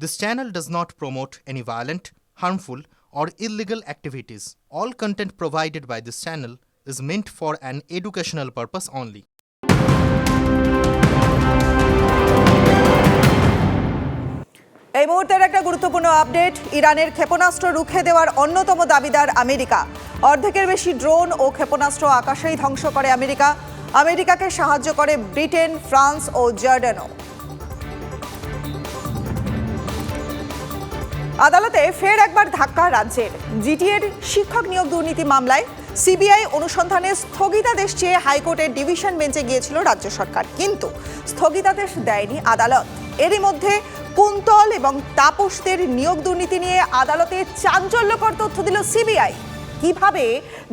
This channel does not promote any violent, harmful, or illegal activities. All content provided by this channel is meant for an educational purpose only. এই মুহূর্তের একটা গুরুত্বপূর্ণ update ইরানের ক্ষেপণাস্ত্র রুখে দেওয়ার অন্যতম দাবিদার আমেরিকা অর্ধেকের বেশি ড্রোন ও ক্ষেপণাস্ত্র আকাশেই ধ্বংস করে আমেরিকা আমেরিকাকে সাহায্য করে ব্রিটেন ফ্রান্স ও জর্ডানও আদালতে ফের একবার ধাক্কা রাজ্যের। জিটিএর শিক্ষক নিয়োগ দুর্নীতি মামলায় সিবিআই অনুসন্ধানে স্থগিতাদেশ চেয়ে হাইকোর্টের ডিভিশন বেঞ্চে গিয়েছিল রাজ্য সরকার। কিন্তু স্থগিতাদেশ দেয়নি আদালত। এরই মধ্যে কুন্তল এবং তাপসদের নিয়োগ দুর্নীতি নিয়ে আদালতে চাঞ্চল্যকর তথ্য দিল সিবিআই। কীভাবে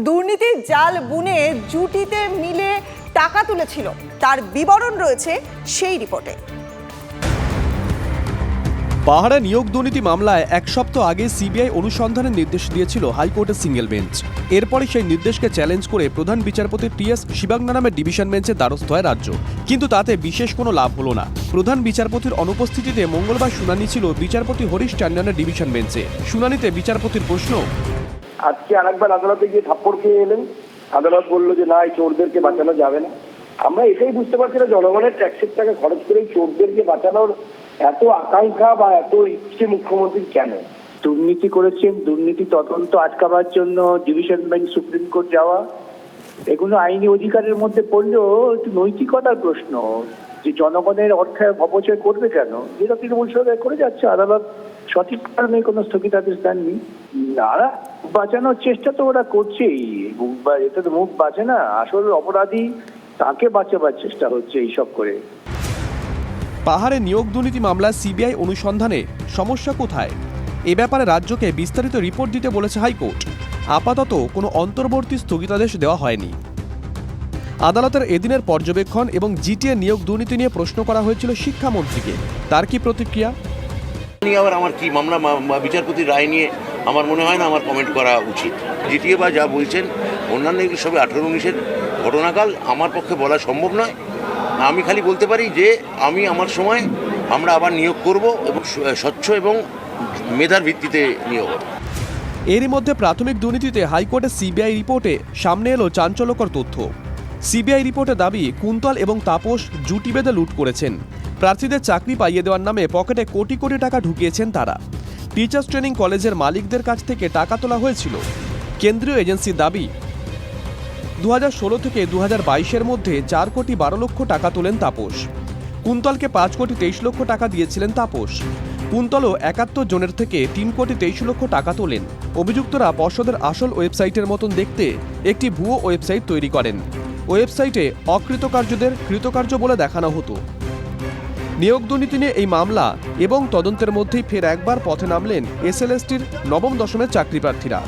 দুর্নীতির জাল বুনে জুটিতে মিলে টাকা তুলেছিল, তার বিবরণ রয়েছে সেই রিপোর্টে। পাহাড়ে নিয়োগ দুর্নীতি মামলায় এক সপ্তাহ আগে সিবিআই অনুসন্ধানের নির্দেশ দিয়েছিল হাইকোর্টের সিঙ্গেল বেঞ্চ। এরপরে সেই নির্দেশকে চ্যালেঞ্জ করে প্রধান বিচারপতি টি এস শিবাঙ্গনা নামের ডিভিশন বেঞ্চে দ্বারস্থ হয় রাজ্য। কিন্তু তাতে বিশেষ কোনো লাভ হলো না। প্রধান বিচারপতির অনুপস্থিতিতে মঙ্গলবার শুনানি ছিল বিচারপতি হরিশ টান্ডনের ডিভিশন বেঞ্চে। শুনানিতে বিচারপতির প্রশ্ন, আজকে আরেকবার আদালতে গিয়ে থাপ্পড় খেয়ে এলেন। আদালত বলল যে, না, এই চোরদেরকে বাঁচানো যাবে না। আমরা এটাই বুঝতে পারছি না, জনগণের ট্যাক্সের টাকা খরচ করে চোরদেরকে বাঁচানোর এত আকাঙ্ক্ষা বা এত ইচ্ছে মুখ্যমন্ত্রীর কেন? দুর্নীতি করেছেন, দুর্নীতি তদন্ত আটকাবার জন্য ডিভিশন বেঞ্চ, সুপ্রিম কোর্ট যাওয়া, এগুলো আইনি অধিকারের মধ্যে পড়লেও একটু নৈতিকতার প্রশ্ন, যে জনগণের অর্থে অপচয় করবে কেন? যেটা তৃণমূল সরকার করে যাচ্ছে, আদালত সঠিক কারণে কোনো স্থগিতাদেশ দেননি। না বাঁচানোর চেষ্টা তো ওরা করছেই এটা তো মুখ বাঁচে না, আসল অপরাধী তাকে বাঁচাবার চেষ্টা হচ্ছে এইসব করে। পাহাড়ে নিয়োগ দুর্নীতি মামলায় সিবিআই অনুসন্ধানে, সমস্যা কোথায়? এ ব্যাপারে রাজ্যকে বিস্তারিত রিপোর্ট দিতে বলেছে হাইকোর্ট। আপাতত কোনো অন্তর্বর্তী স্থগিতাদেশ দেওয়া হয়নি। আদালতের এদিনের পর্যবেক্ষণ এবং জিটিএ নিয়োগ দুর্নীতি নিয়ে প্রশ্ন করা হয়েছিল শিক্ষামন্ত্রীকে। তার কি প্রতিক্রিয়া? আবার আমার কি মামলা বিচারপতির রায় নিয়ে আমার মনে হয় না আমার কমেন্ট করা উচিত। জিটিএ বা যা বলছেন, অন্যান্য সবে আঠেরো উনিশের ঘটনাকাল, আমার পক্ষে বলা সম্ভব নয়। আমি খালি বলতে পারি যে আমি আমার সময় আমরা আবার নিয়োগ করব এবং স্বচ্ছ এবং মেধার ভিত্তিতে নিয়োগ এরই মধ্যে প্রাথমিক দুর্নীতিতে হাইকোর্টের সিবিআই রিপোর্টে সামনে এলো চাঞ্চল্যকর তথ্য। সিবিআই রিপোর্টে দাবি, কুন্তল এবং তাপস জুটি বেঁধে লুট করেছেন। প্রার্থীদের চাকরি পাইয়ে দেওয়ার নামে পকেটে কোটি কোটি টাকা ঢুকিয়েছেন তারা। টিচার্স ট্রেনিং কলেজের মালিকদের কাছ থেকে টাকা তোলা হয়েছিল। কেন্দ্রীয় এজেন্সির দাবি দু থেকে দু বাইশের মধ্যে চার কোটি বারো লক্ষ টাকা তোলেন তাপস। কুন্তলকে পাঁচ কোটি তেইশ লক্ষ টাকা দিয়েছিলেন তাপস। কুন্তলও একাত্তর জনের থেকে তিন কোটি তেইশ লক্ষ টাকা তোলেন। অভিযুক্তরা পর্ষদের আসল ওয়েবসাইটের মতন দেখতে একটি ভুয়ো ওয়েবসাইট তৈরি করেন। ওয়েবসাইটে অকৃতকার্যদের কৃতকার্য বলে দেখানো হতো। নিয়োগ দুর্নীতি নিয়ে এই মামলা এবং তদন্তের মধ্যেই ফের একবার পথে নামলেন এসএলএসটির নবম দশমের চাকরি প্রার্থীরা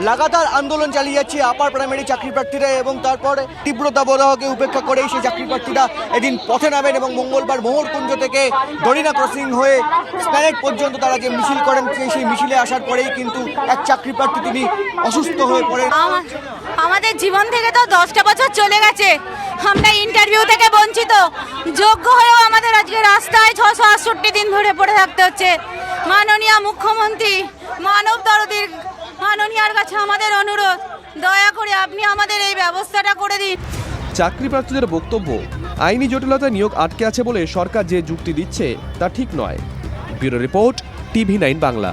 লাগাতার আন্দোলন চালিয়ে যাচ্ছে আপার প্রাইমারি চাকরি প্রার্থীরা এবং তারপরে তীব্রতা বরাহকে উপেক্ষা করেই সেই চাকরি প্রার্থীরা এদিন পথে নামেন এবং মঙ্গলবার মোহরকুঞ্জ থেকে দরিনা ক্রসিং হয়ে স্প্যানেট পর্যন্ত তারা যে মিছিল করেন সেই- মিছিলে আসার পরেই কিন্তু এক চাকরি প্রার্থী তিনি অসুস্থ হয়ে পড়েন। আমা- আমাদের জীবন থেকে তো দশটা বছর চলে গেছে। আমরা ইন্টারভিউ থেকে বঞ্চিত। যোগ্য হয়েও আমাদের আজকে রাস্তায় ছশো আটষট্টি দিন ধরে পড়ে থাকতে হচ্ছে। মাননীয় মুখ্যমন্ত্রী মাননীয়ার কাছে আমাদের অনুরোধ। দয়া করে আপনি আমাদের এই ব্যবস্থাটা করে দিন। চাকরি প্রার্থীদের বক্তব্য, আইনি জটিলতায় নিয়োগ আটকে আছে বলে সরকার যে যুক্তি দিচ্ছে তা ঠিক নয়। Bureau report, TV nine Bangla.